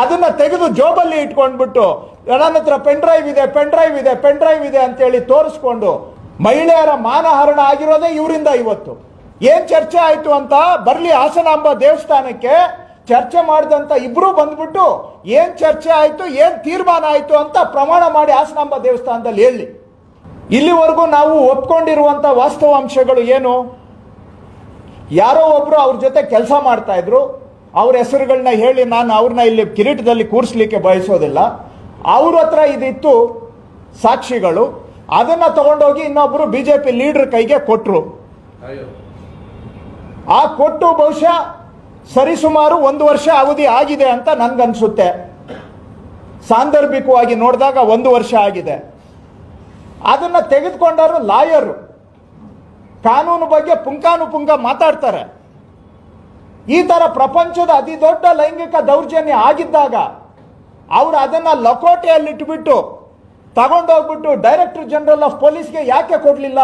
ಅದನ್ನ ತೆಗೆದು ಜೋಬಲ್ಲಿ ಇಟ್ಕೊಂಡ್ಬಿಟ್ಟು ನನ್ನ ಹತ್ರ ಪೆನ್ ಡ್ರೈವ್ ಇದೆ ಪೆನ್ ಡ್ರೈವ್ ಇದೆ ಪೆನ್ ಡ್ರೈವ್ ಇದೆ ಅಂತೇಳಿ ತೋರಿಸ್ಕೊಂಡು, ಮಹಿಳೆಯರ ಮಾನಹರಣ ಆಗಿರೋದೇ ಇವರಿಂದ ಇವತ್ತು. ಏನ್ ಚರ್ಚೆ ಆಯ್ತು ಅಂತ ಬರ್ಲಿ ಹಾಸನಾಂಬ ದೇವಸ್ಥಾನಕ್ಕೆ ಚರ್ಚೆ ಮಾಡಿದಂತ ಇಬ್ರು ಬಂದ್ಬಿಟ್ಟು, ಏನ್ ಚರ್ಚೆ ಆಯ್ತು, ಏನ್ ತೀರ್ಮಾನ ಆಯ್ತು ಅಂತ ಪ್ರಮಾಣ ಮಾಡಿ ಹಾಸನಾಂಬ ದೇವಸ್ಥಾನದಲ್ಲಿ ಹೇಳಿ. ಇಲ್ಲಿವರೆಗೂ ನಾವು ಒಪ್ಕೊಂಡಿರುವಂತ ವಾಸ್ತವಾಂಶಗಳು ಏನು? ಯಾರೋ ಒಬ್ರು ಅವ್ರ ಜೊತೆ ಕೆಲಸ ಮಾಡ್ತಾ ಇದ್ರು. ಅವ್ರ ಹೆಸರುಗಳನ್ನ ಹೇಳಿ ನಾನು ಅವ್ರನ್ನ ಇಲ್ಲಿ ಕಿರೀಟದಲ್ಲಿ ಕೂರಿಸ್ಲಿಕ್ಕೆ ಬಯಸೋದಿಲ್ಲ. ಅವ್ರ ಹತ್ರ ಇದಿತ್ತು ಸಾಕ್ಷಿಗಳು. ಅದನ್ನ ತಗೊಂಡೋಗಿ ಇನ್ನೊಬ್ರು ಬಿಜೆಪಿ ಲೀಡರ್ ಕೈಗೆ ಕೊಟ್ಟರು ಆ ಕೊಟ್ಟು ಬಹುಶಃ ಸರಿಸುಮಾರು ಒಂದು ವರ್ಷ ಅವಧಿ ಆಗಿದೆ ಅಂತ ನನ್ಗನ್ಸುತ್ತೆ. ಸಾಂದರ್ಭಿಕವಾಗಿ ನೋಡಿದಾಗ ಒಂದು ವರ್ಷ ಆಗಿದೆ. ಅದನ್ನ ತೆಗೆದುಕೊಂಡವರು ಲಾಯರು. ಕಾನೂನು ಬಗ್ಗೆ ಪುಂಕಾನುಪುಂಕ ಮಾತಾಡ್ತಾರೆ. ಈ ತರ ಪ್ರಪಂಚದ ಅತಿ ದೊಡ್ಡ ಲೈಂಗಿಕ ದೌರ್ಜನ್ಯ ಆಗಿದ್ದಾಗ ಅವರು ಅದನ್ನ ಲಕೋಟೆಯಲ್ಲಿ ಇಟ್ಟುಬಿಟ್ಟು ತಗೊಂಡೋಗ್ಬಿಟ್ಟು ಡೈರೆಕ್ಟರ್ ಜನರಲ್ ಆಫ್ ಪೊಲೀಸ್ಗೆ ಯಾಕೆ ಕೊಡ್ಲಿಲ್ಲ?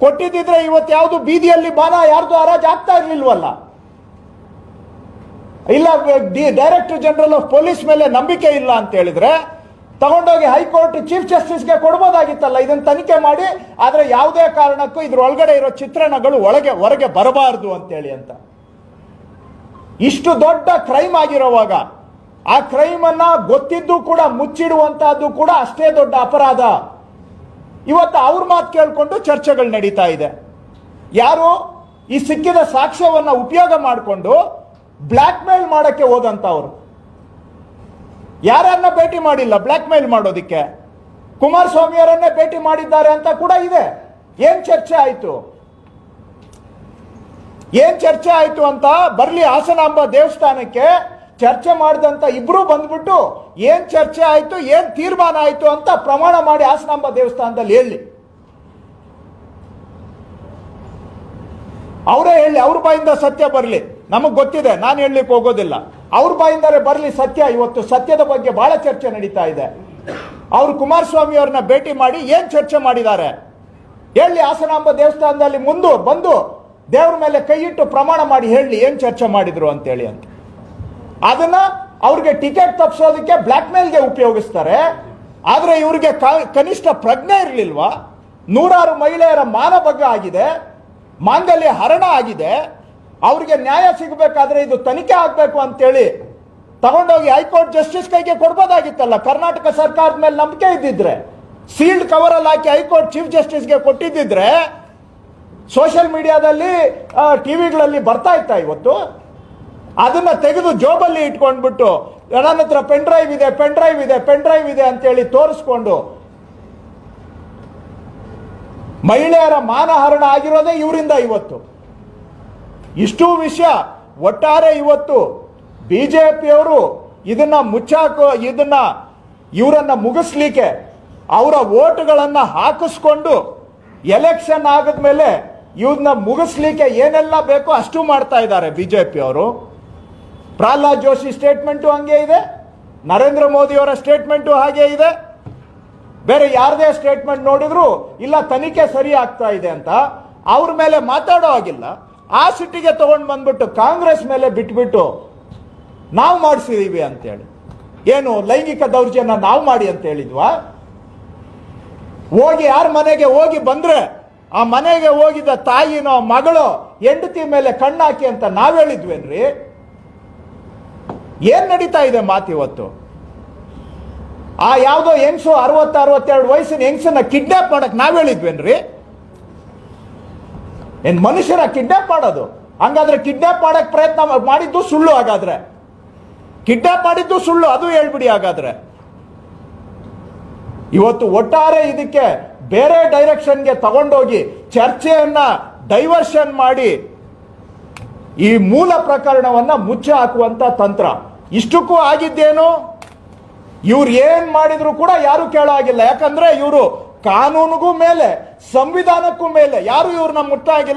ಕೊಟ್ಟಿದ್ದಿದ್ರೆ ಇವತ್ತು ಯಾವುದು ಬೀದಿಯಲ್ಲಿ ಬಾಲ ಯಾರ್ದು ಹರಾಜು ಆಗ್ತಾ ಇರಲಿಲ್ವಲ್ಲ? ಇಲ್ಲ ಡೈರೆಕ್ಟರ್ ಜನರಲ್ ಆಫ್ ಪೊಲೀಸ್ ಮೇಲೆ ನಂಬಿಕೆ ಇಲ್ಲ ಅಂತ ಹೇಳಿದ್ರೆ ತಗೊಂಡೋಗಿ ಹೈಕೋರ್ಟ್ ಚೀಫ್ ಜಸ್ಟಿಸ್ಗೆ ಕೊಡ್ಬೋದಾಗಿತ್ತಲ್ಲ, ಇದನ್ನು ತನಿಖೆ ಮಾಡಿ, ಆದರೆ ಯಾವುದೇ ಕಾರಣಕ್ಕೂ ಇದ್ರ ಒಳಗಡೆ ಇರೋ ಚಿತ್ರಣಗಳು ಒಳಗೆ, ಹೊರಗೆ ಬರಬಾರದು ಅಂತೇಳಿ ಅಂತ. ಇಷ್ಟು ದೊಡ್ಡ ಕ್ರೈಮ್ ಆಗಿರೋವಾಗ, ಆ ಕ್ರೈಮ್ ಅನ್ನ ಗೊತ್ತಿದ್ದು ಕೂಡ, ಮುಚ್ಚಿಡುವಂತಹದ್ದು ಕೂಡ ಅಷ್ಟೇ ದೊಡ್ಡ ಅಪರಾಧ. ಇವತ್ತು ಅವ್ರ ಮಾತು ಕೇಳಿಕೊಂಡು ಚರ್ಚೆಗಳು ನಡೀತಾ ಇದೆ. ಯಾರು ಈ ಸಿಕ್ಕಿದ ಸಾಕ್ಷ್ಯವನ್ನ ಉಪಯೋಗ ಮಾಡಿಕೊಂಡು ಬ್ಲ್ಯಾಕ್ ಮೇಲ್ ಮಾಡಕ್ಕೆ ಹೋದಂತವ್ರು. ಯಾರನ್ನ ಭೇಟಿ ಮಾಡಿಲ್ಲ? ಬ್ಲ್ಯಾಕ್ ಮೇಲ್ ಮಾಡೋದಿಕ್ಕೆ. ಕುಮಾರಸ್ವಾಮಿ ಅವರನ್ನೇ ಭೇಟಿ ಮಾಡಿದ್ದಾರೆ ಅಂತ ಕೂಡ ಇದೆ. ಏನ್ ಚರ್ಚೆ ಆಯ್ತು? ಏನ್ ಚರ್ಚೆ ಆಯ್ತು ಅಂತ ಬರ್ಲಿ ಹಾಸನಾಂಬ ದೇವಸ್ಥಾನಕ್ಕೆ ಚರ್ಚೆ ಮಾಡಿದಂತ ಇಬ್ರು ಬಂದ್ಬಿಟ್ಟು ಏನ್ ಚರ್ಚೆ ಆಯ್ತು, ಏನ್ ತೀರ್ಮಾನ ಆಯ್ತು ಅಂತ ಪ್ರಮಾಣ ಮಾಡಿ ಹಾಸನಾಂಬ ದೇವಸ್ಥಾನದಲ್ಲಿ ಹೇಳಿ. ಅವರೇ ಹೇಳಿ, ಅವ್ರ ಬಾಯಿಂದ ಸತ್ಯ ಬರಲಿ. ನಮಗೆ ಗೊತ್ತಿದೆ, ನಾನು ಹೇಳಲಿಕ್ಕೆ ಹೋಗೋದಿಲ್ಲ. ಅವ್ರ ಬಾಯಿಂದರೆ ಬರಲಿ ಸತ್ಯ. ಇವತ್ತು ಸತ್ಯದ ಬಗ್ಗೆ ಬಹಳ ಚರ್ಚೆ ನಡೀತಾ ಇದೆ. ಅವರು ಕುಮಾರಸ್ವಾಮಿ ಅವ್ರನ್ನ ಭೇಟಿ ಮಾಡಿ ಏನು ಚರ್ಚೆ ಮಾಡಿದ್ದಾರೆ? ಹೇಳಿ, ಹಾಸನಾಂಬ ದೇವಸ್ಥಾನದಲ್ಲಿ ಮುಂದು, ಬಂದು ದೇವ್ರ ಮೇಲೆ ಕೈ ಇಟ್ಟು ಪ್ರಮಾಣ ಮಾಡಿ ಹೇಳಿ ಏನು ಚರ್ಚೆ ಮಾಡಿದ್ರು ಅಂತೇಳಿ ಅಂತ. ಅದನ್ನ ಅವ್ರಿಗೆ ಟಿಕೆಟ್ ತಪ್ಪಿಸೋದಕ್ಕೆ ಬ್ಲ್ಯಾಕ್ ಮೇಲ್ಗೆ ಉಪಯೋಗಿಸ್ತಾರೆ. ಆದರೆ ಇವ್ರಿಗೆ ಕನಿಷ್ಠ ಪ್ರಜ್ಞೆ ಇರಲಿಲ್ವಾ? ನೂರಾರು ಮಹಿಳೆಯರ ಮಾನಭಂಗ ಆಗಿದೆ. ಮಾಂಗಲ್ಯ ಹರಣ ಆಗಿದೆ. ಅವರಿಗೆ ನ್ಯಾಯ ಸಿಗಬೇಕಾದ್ರೆ ಇದು ತನಿಖೆ ಆಗಬೇಕು ಅಂತೇಳಿ ತಗೊಂಡೋಗಿ ಹೈಕೋರ್ಟ್ ಜಸ್ಟಿಸ್ ಕೈಗೆ ಕೊಡ್ಬೋದಾಗಿತ್ತಲ್ಲ? ಕರ್ನಾಟಕ ಸರ್ಕಾರದ ಮೇಲೆ ನಂಬಿಕೆ ಇದ್ದಿದ್ರೆ, ಸೀಲ್ಡ್ ಕವರ್ ಅಲ್ಲಿ ಹಾಕಿ ಹೈಕೋರ್ಟ್ ಚೀಫ್ ಜಸ್ಟಿಸ್ಗೆ ಕೊಟ್ಟಿದ್ದಿದ್ರೆ, ಸೋಷಿಯಲ್ ಮೀಡಿಯಾದಲ್ಲಿ ಟಿವಿಗಳಲ್ಲಿ ಬರ್ತಾ ಇತ್ತ ಇವತ್ತು? ಅದನ್ನ ತೆಗೆದು ಜೋಬಲ್ಲಿ ಇಟ್ಕೊಂಡ್ಬಿಟ್ಟು, ನನ್ನ ಹತ್ರ ಪೆನ್ ಡ್ರೈವ್ ಇದೆ, ಪೆನ್ ಡ್ರೈವ್ ಇದೆ, ಪೆನ್ ಡ್ರೈವ್ ಇದೆ ಅಂತೇಳಿ ತೋರಿಸ್ಕೊಂಡು ಮಹಿಳೆಯರ ಮಾನಹರಣ ಆಗಿರೋದೇ ಇವರಿಂದ ಇವತ್ತು. ಇಷ್ಟು ವಿಷಯ, ಒಟ್ಟಾರೆ ಇವತ್ತು ಬಿಜೆಪಿಯವರು ಇದನ್ನ ಮುಚ್ಚಾಕೋ, ಇದನ್ನ ಇವರನ್ನ ಮುಗಿಸ್ಲಿಕ್ಕೆ ಅವರ ಓಟ್ಗಳನ್ನ ಹಾಕಿಸ್ಕೊಂಡು ಎಲೆಕ್ಷನ್ ಮೇಲೆ ಇವ್ರನ್ನ ಮುಗಿಸ್ಲಿಕ್ಕೆ ಏನೆಲ್ಲ ಬೇಕೋ ಅಷ್ಟು ಮಾಡ್ತಾ ಇದ್ದಾರೆ ಬಿಜೆಪಿ ಅವರು ಪ್ರಹ್ಲಾದ್ ಜೋಶಿ ಸ್ಟೇಟ್ಮೆಂಟು ಹಂಗೆ ಇದೆ, ನರೇಂದ್ರ ಮೋದಿಯವರ ಸ್ಟೇಟ್ಮೆಂಟು ಹಾಗೆ ಇದೆ ಬೇರೆ ಯಾರದೇ ಸ್ಟೇಟ್ಮೆಂಟ್ ನೋಡಿದ್ರು, ಇಲ್ಲ, ತನಿಖೆ ಸರಿ ಆಗ್ತಾ ಇದೆ ಅಂತ ಅವ್ರ ಮೇಲೆ ಮಾತಾಡೋ ಆಗಿಲ್ಲ ಆ ಸಿಟ್ಟಿಗೆ ತಗೊಂಡು ಬಂದ್ಬಿಟ್ಟು ಕಾಂಗ್ರೆಸ್ ಮೇಲೆ ಬಿಟ್ಬಿಟ್ಟು ನಾವು ಮಾಡಿಸಿದೀವಿ ಅಂತೇಳಿ. ಏನು, ಲೈಂಗಿಕ ದೌರ್ಜನ್ಯ ನಾವು ಮಾಡಿ ಅಂತ ಹೇಳಿದ್ವಾ? ಹೋಗಿ ಯಾರ ಮನೆಗೆ ಹೋಗಿ ಬಂದ್ರೆ, ಆ ಮನೆಗೆ ಹೋಗಿದ್ದ ತಾಯಿನೋ, ಮಗಳು, ಹೆಂಡತಿ ಮೇಲೆ ಕಣ್ಣಾಕಿ ಅಂತ ನಾವ್ ಹೇಳಿದ್ವೇನ್ರಿ? ಏನ್ ನಡೀತಾ ಇದೆ ಮಾತಿವತ್ತು? ಆ ಯಾವುದೋ ಹೆಂಗ್ಸು ಅರವತ್ತ, ಅರವತ್ತೆರಡು ವಯಸ್ಸಿನ ಹೆಂಗ್ಸನ್ನ ಕಿಡ್ನಾಪ್ ಮಾಡಕ್ ನಾವ್ ಹೇಳಿದ್ವೇನ್ರಿ? ಏನ್ ಮನುಷ್ಯರ ಕಿಡ್ನಾಪ್ ಮಾಡೋದು? ಹಂಗಾದ್ರೆ ಕಿಡ್ನಾಪ್ ಮಾಡಕ್ ಪ್ರಯತ್ನ ಮಾಡಿದ್ದು ಸುಳ್ಳು ಹಾಗಾದ್ರೆ. ಕಿಡ್ನಾಪ್ ಮಾಡಿದ್ದು ಸುಳ್ಳು, ಅದು ಹೇಳ್ಬಿಡಿ ಹಾಗಾದ್ರೆ. ಇವತ್ತು ಒಟ್ಟಾರೆ ಇದಕ್ಕೆ ಬೇರೆ ಡೈರೆಕ್ಷನ್ಗೆ ತಗೊಂಡೋಗಿ ಚರ್ಚೆಯನ್ನ ಡೈವರ್ಷನ್ ಮಾಡಿ ಈ ಮೂಲ ಪ್ರಕರಣವನ್ನ ಮುಚ್ಚಿ ಹಾಕುವಂತ ತಂತ್ರ. ಇಷ್ಟಕ್ಕೂ ಆಗಿದ್ದೇನು? ಇವ್ರು ಏನ್ ಮಾಡಿದ್ರು ಕೂಡ ಯಾರು ಕೇಳಾಗಿಲ್ಲ. ಯಾಕಂದ್ರೆ ಇವರು ಕಾನೂನಿಗೂ ಮೇಲೆ, ಸಂವಿಧಾನಕ್ಕೂ ಮೇಲೆ ಯಾರು ಇವ್ರನ್ನ ಮುಟ್ಟ ಆಗಿಲ್ಲ